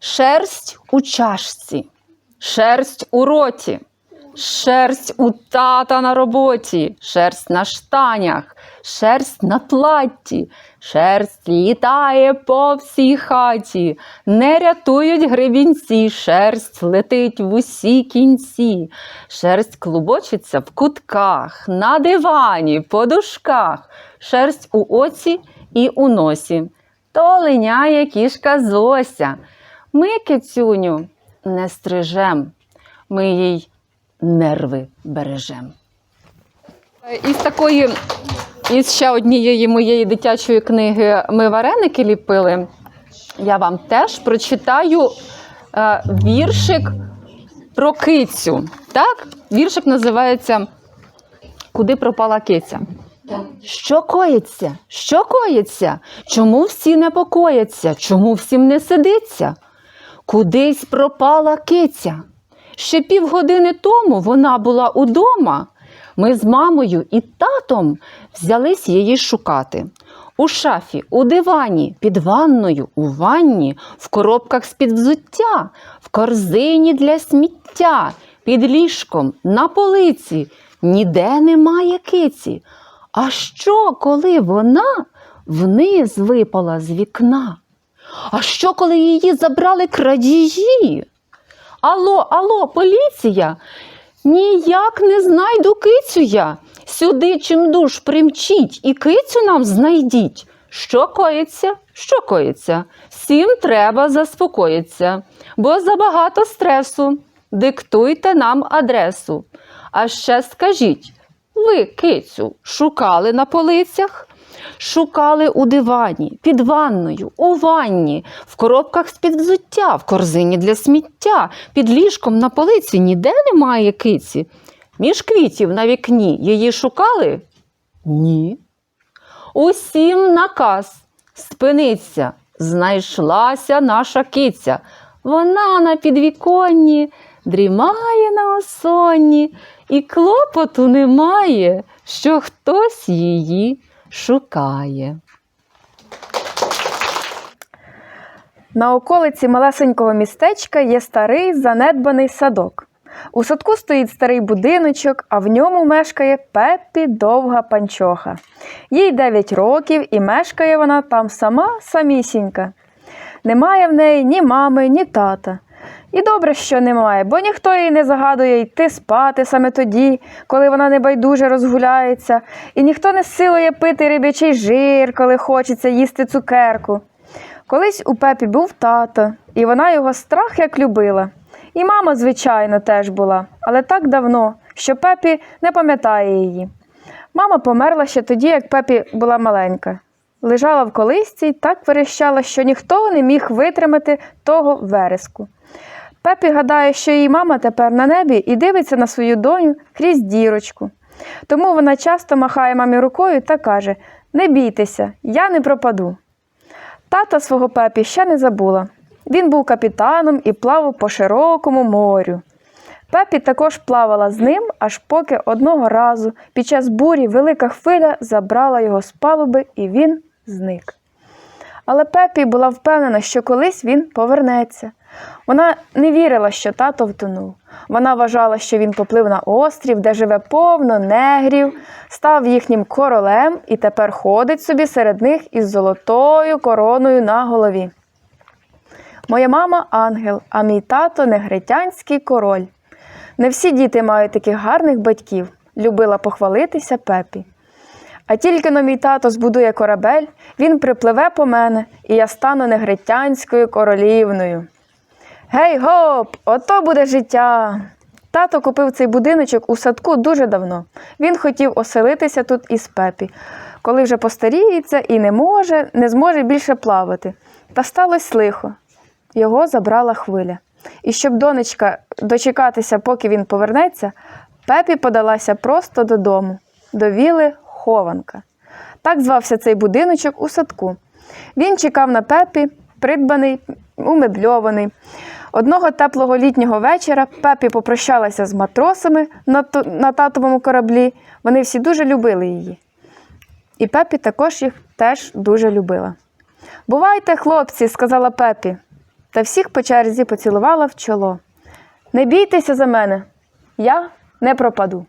Шерсть у чашці, шерсть у роті, шерсть у тата на роботі, шерсть на штанях, шерсть на платті, шерсть літає по всій хаті, не рятують гребінці, шерсть летить в усі кінці, шерсть клубочиться в кутках, на дивані, подушках, шерсть у оці і у носі. То линяє кішка Зося. Ми кицюню не стрижем, ми їй нерви бережем. Із такої, із ще однієї моєї дитячої книги Ми вареники ліпили. Я вам теж прочитаю е, віршик про кицю. Так? Віршик називається Куди пропала киця? Що коїться? Що коїться? Чому всі непокояться? Чому всім не сидиться? Кудись пропала киця. Ще півгодини тому вона була удома. Ми з мамою і татом взялись її шукати. У шафі, у дивані, під ванною, у ванні, в коробках з-під взуття, в корзині для сміття, під ліжком, на полиці. Ніде немає киці. А що, коли вона вниз випала з вікна? А що, коли її забрали крадії? Алло, алло, поліція! Ніяк не знайду кицю я. Сюди чим душ примчіть і кицю нам знайдіть. Що коїться? Що коїться? Всім треба заспокоїться, бо забагато стресу. Диктуйте нам адресу. А ще скажіть, ви кицю шукали на полицях? Шукали у дивані, під ванною, у ванні, в коробках з-під взуття, в корзині для сміття, під ліжком на полиці ніде немає киці. Між квітів на вікні її шукали? Ні. Усім наказ спиниться, знайшлася наша киця. Вона на підвіконні дрімає на осонні, і клопоту немає, що хтось її шукає. На околиці малесенького містечка є старий занедбаний садок. У садку стоїть старий будиночок, а в ньому мешкає Пеппі довга панчоха. Їй 9 років і мешкає вона там сама самісінька. Немає в неї ні мами, ні тата. І добре, що немає, бо ніхто їй не загадує йти спати саме тоді, коли вона небайдуже розгуляється, і ніхто не силує пити рибячий жир, коли хочеться їсти цукерку. Колись у Пепі був тато, і вона його страх як любила. І мама, звичайно, теж була, але так давно, що Пепі не пам'ятає її. Мама померла ще тоді, як Пепі була маленька. Лежала в колисці і так верещала, що ніхто не міг витримати того вереску. Пепі гадає, що її мама тепер на небі і дивиться на свою доню крізь дірочку. Тому вона часто махає мамі рукою та каже: Не бійтеся, я не пропаду. Тата свого Пепі ще не забула. Він був капітаном і плавав по широкому морю. Пепі також плавала з ним, аж поки одного разу під час бурі велика хвиля забрала його з палуби і він зник. Але Пепі була впевнена, що колись він повернеться. Вона не вірила, що тато втонув. Вона вважала, що він поплив на острів, де живе повно негрів, став їхнім королем і тепер ходить собі серед них із золотою короною на голові. Моя мама ангел, а мій тато негритянський король. Не всі діти мають таких гарних батьків, любила похвалитися Пепі. А тільки но мій тато збудує корабель, він припливе по мене, і я стану негритянською королівною. Гей гоп, ото буде життя. Тато купив цей будиночок у садку дуже давно. Він хотів оселитися тут із Пепі, коли вже постаріється і не може, не зможе більше плавати. Та сталося лихо. Його забрала хвиля. І щоб донечка дочекатися, поки він повернеться, Пепі подалася просто додому, до віли хованка. Так звався цей будиночок у садку. Він чекав на Пепі, придбаний, умебльований. Одного теплого літнього вечора Пепі попрощалася з матросами на, то- на татовому кораблі. Вони всі дуже любили її. І Пепі також їх теж дуже любила. Бувайте, хлопці, сказала Пепі. та всіх по черзі поцілувала в чоло. Не бійтеся за мене, я не пропаду.